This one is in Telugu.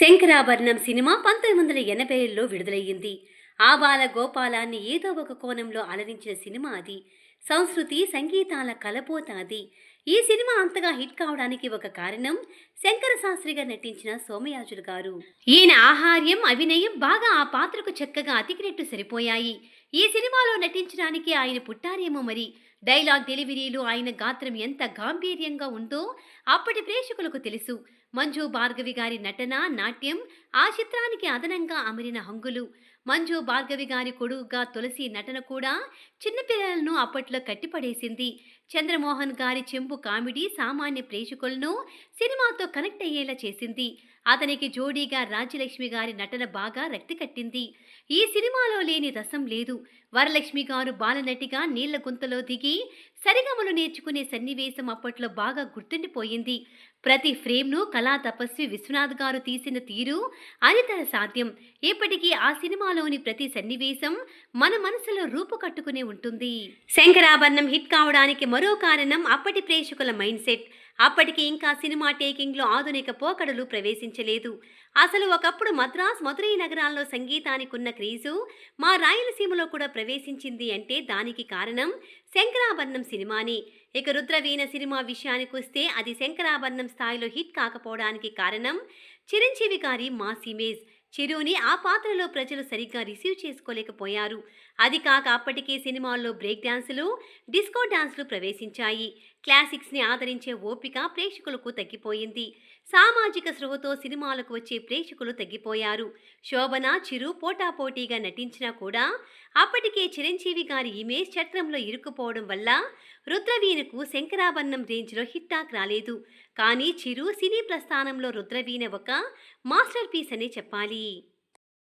శంకరాభరణం సినిమా పంతొమ్మిది వందల ఎనభై ఎనభైలో విడుదలయ్యింది. ఆబాల గోపాలాన్ని ఏదో ఒక కోణంలో అలరించిన సినిమా అది. సంస్కృతి సంగీతాల కలపోత అది ఈ సినిమా అంతగా హిట్ కావడానికి ఒక కారణం శంకర శాస్త్రిగా నటించిన సోమయాజులు గారు. ఈయన ఆహార్యం అభినయం బాగా ఆ పాత్రకు చక్కగా అతికినట్టు సరిపోయాయి. ఈ సినిమాలో నటించడానికి ఆయన పుట్టారేమో మరి? డైలాగ్ డెలివరీలు ఆయన గాత్రం ఎంత గాంభీర్యంగా ఉందో అప్పటి ప్రేక్షకులకు తెలుసు. మంజు భార్గవి గారి నటన నాట్యం ఆ చిత్రానికి అదనంగా అమరిన హంగులు. మంజు భార్గవి గారి కొడుకుగా తులసి నటన కూడా చిన్నపిల్లలను అప్పట్లో కట్టిపడేసింది. చంద్రమోహన్ గారి చెంపు కామెడీ సామాన్య ప్రేక్షకులను సినిమాతో కనెక్ట్ అయ్యేలా చేసింది. అతనికి జోడీగా రాజ్యలక్ష్మి గారి నటన బాగా రక్తి కట్టింది. ఈ సినిమాలో లేని రసం లేదు. వరలక్ష్మి గారు బాలనటిగా నీళ్ళ గుంతలో దిగి సరిగమలు నేర్చుకునే సన్నివేశం అప్పట్లో బాగా గుర్తుండిపోయింది. ప్రతి ఫ్రేమ్ను కళా తపస్వి విశ్వనాథ్ గారు తీసిన తీరు అనితర సాధ్యం. ఇప్పటికీ ఆ సినిమాలోని ప్రతి సన్నివేశం మన మనసులో రూపు కట్టుకునే ఉంటుంది. శంకరాభరణం హిట్ కావడానికి మరో కారణం అప్పటి ప్రేక్షకుల మైండ్ సెట్. అప్పటికి ఇంకా సినిమా టేకింగ్లో ఆధునిక పోకడలు ప్రవేశించలేదు. అసలు ఒకప్పుడు మద్రాస్ మదురై నగరాల్లో సంగీతానికి ఉన్న క్రీజు మా రాయలసీమలో కూడా ప్రవేశించింది అంటే దానికి కారణం శంకరాభరణం సినిమాని. ఇక రుద్రవీణ సినిమా విషయానికి వస్తే అది శంకరాభరణం స్థాయిలో హిట్ కాకపోవడానికి కారణం చిరంజీవి గారి మాస్ ఇమేజ్. చిరుని ఆ పాత్రలో ప్రజలు సరిగ్గా రిసీవ్ చేసుకోలేకపోయారు. అది కాక అప్పటికే సినిమాల్లో బ్రేక్ డాన్సులు డిస్కో డాన్సులు ప్రవేశించాయి. క్లాసిక్స్ని ఆదరించే ఓపిక ప్రేక్షకులకు తగ్గిపోయింది. సామాజిక స్పృహతో సినిమాలకు వచ్చే ప్రేక్షకులు తగ్గిపోయారు. శోభన చిరు పోటాపోటీగా నటించినా కూడా అప్పటికే చిరంజీవి గారి ఇమేజ్ చట్రంలో ఇరుక్కుపోవడం వల్ల రుద్రవీణకు శంకరాభరణం రేంజ్లో హిట్టాక్ రాలేదు. కానీ చిరు సినీ ప్రస్థానంలో రుద్రవీణ ఒక మాస్టర్ పీస్ అనే చెప్పాలి.